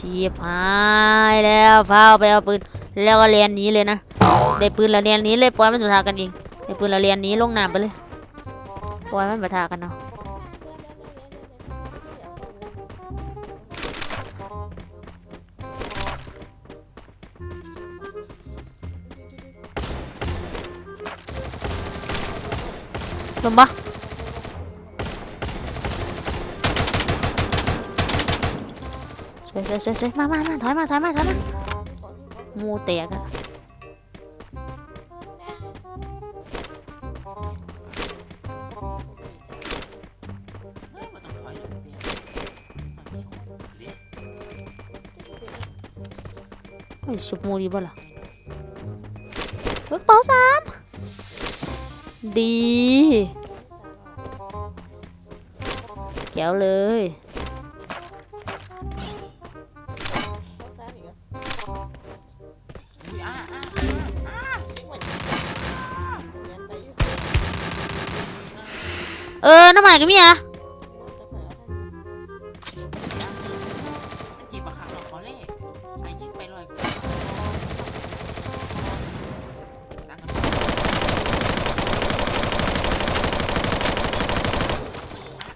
ชีพหายแล้วฟ้าไปเอาปืนแล้วก็เรียนหนี้เลยนะได้ปืนแล้วเรียนหนี้เลยปล่อยมันปะทะกันเองได้ปืนแล้วเรียนหนี้ลงน้ำไปเลยปล่อยมันปะทะกันเอาะลงปะ สวยสวยสวยสวยมามามาถอยมาถอยมาถอยมาหมูแตกอะกันต้องถอยเลยเปียมันไม่คงเรียกเฮ้ยสุบมูดีบ่ล่ะกระเป๋าสามดี แก้วเลย เออน้ำมันก็มีอะมันจีบประคังหรอกขอเลขไอ้ยิงไปลอยตั้งกัน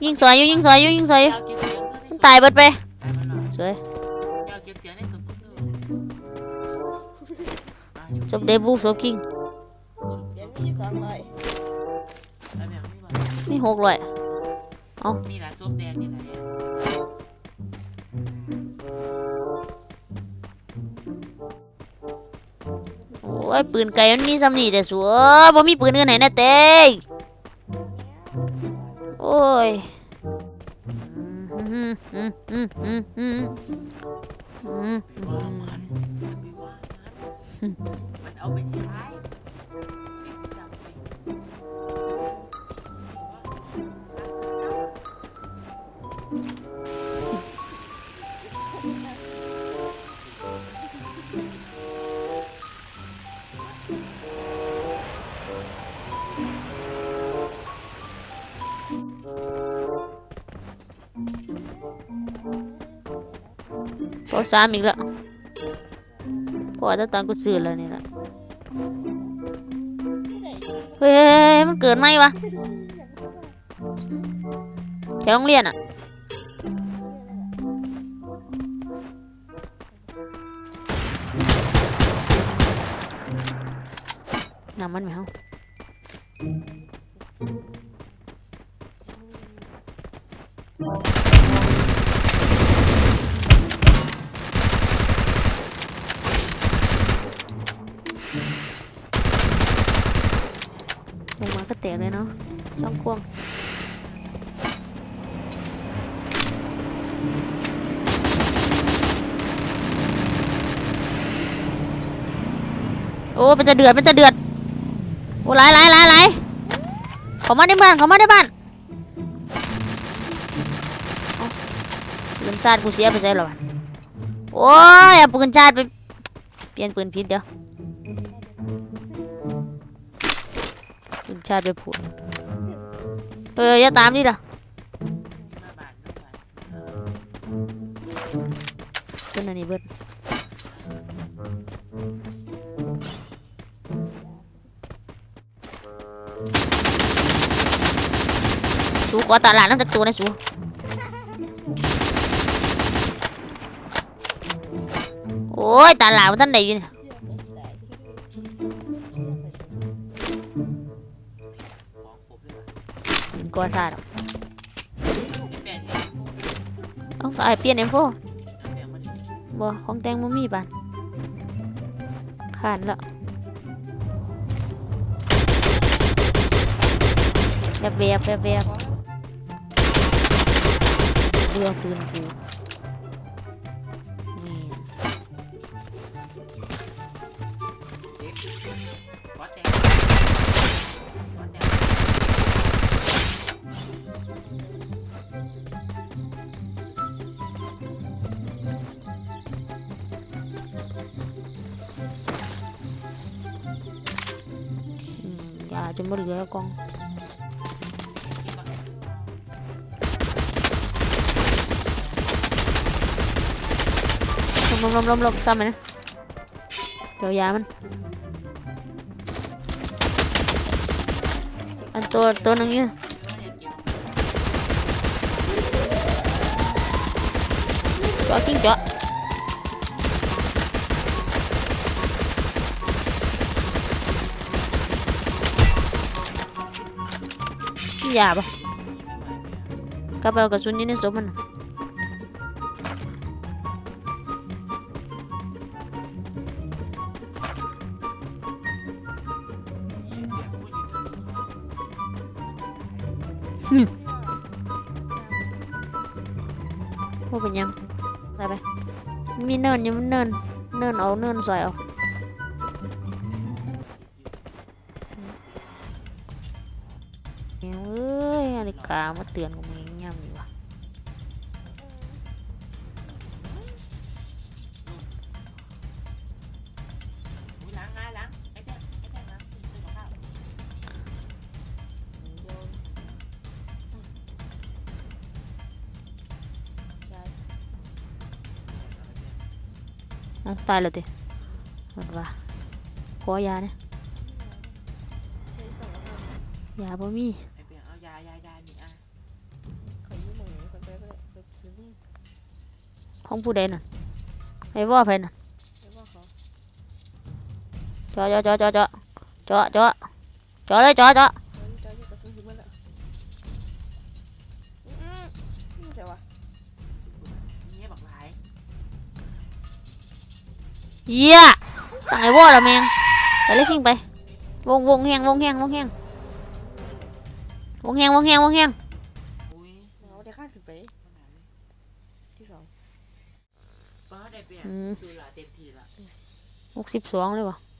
ยิงสวยอยู่ยิงสวยอยู่ยิงสวยอยู่ยาวเก็บเสียงด้วยมันตายเบิดไป ตายมันหน่อยสวยยาวเก็บเสียงในสุดคลิปเลยจบเดบูจบคิงยังมีสองร้อยแล้วแบบ นี้ว่ะนี่หกร้อยนี่แหละซุปแดงนี่แหละโอ้ยปืนไก่มันมีซ้ำนี่แต่สัวบ่มีปืนอื่นไหนนะเต้โอ้ยอืมอืมอืมอืมอืมอืมไปว่ามันอย่าไปว่ามันมันเอาไปใช้ พอสามอีกแล้วพอจะตอนกูซื้อแน้ำมันไหมเฮาลงมาก็แตกเลยเนาะสองควงโอ้ มันจะเดือด มันจะเดือด โอ้ไหลไหลไหลไหลเขามาในบ้านเขามาในบ้านเอาปืนชาติกูเสียไปใช่หรอวะโอ้ยเอาปืนชาติไปเปลี่ยนปืนผิดเดี๋ยวปืนชาติไปผูดเอออย่าตามดิล่ะมาบ้านนส่วนอันนี้เบิด สูขอตาลานน้ำจากตัวนะสูโอ้ยตาลานมันท่านใดอยู่เนี่ยของครบเลยว่ะกลัวซาดอกไอ้แปดเอ้าไอเปลี่ยนเอ็มโฟเอาแปดมาดิบ่ของแตงบ่มีปานขานแล้วแบบแบบแบบ แบบเรือปืน ลมลมลมลมซ้ำไปนะเดี๋ยวยามัน อันตัวตัวหนึงนี่ว่าอย่าเก็บเจาะกิ้งเจาะยาปะกระเป๋ากระสุนอยี่ในศพมันนะ พวกเป็นยังใส่ไปมีเนินยังมันเนินเนินเอาเนินสอยเอาเอ้ยนาฬิกามาเตือนกู เอ้าตายแล้วติหมดว่าขอยาเนี่ยยาบ่มีไอ้เปียเอายายายานี่อะขอยืมหมองนี้คนไปก็ได้ไปซื้อนี่ของผู้ใดน่ะไอ้ว่าไผน่ะไม่ว่าเขาเจาะเจาะเจาะเจาะเจาะเจาะเจาะเจาะเลยเจาะเจา เยี่ยตั้งไอ้ว่าละแมงไปเลยทิ้งไป วงวงแหงวงแหงวงแหงวงแหงวงแหงวงแหงอุ้ยเราได้คาดขึ้นไปที่สองป้าได้เปียอืมคือละเต็มทีละหกสิบสองเลยวะอ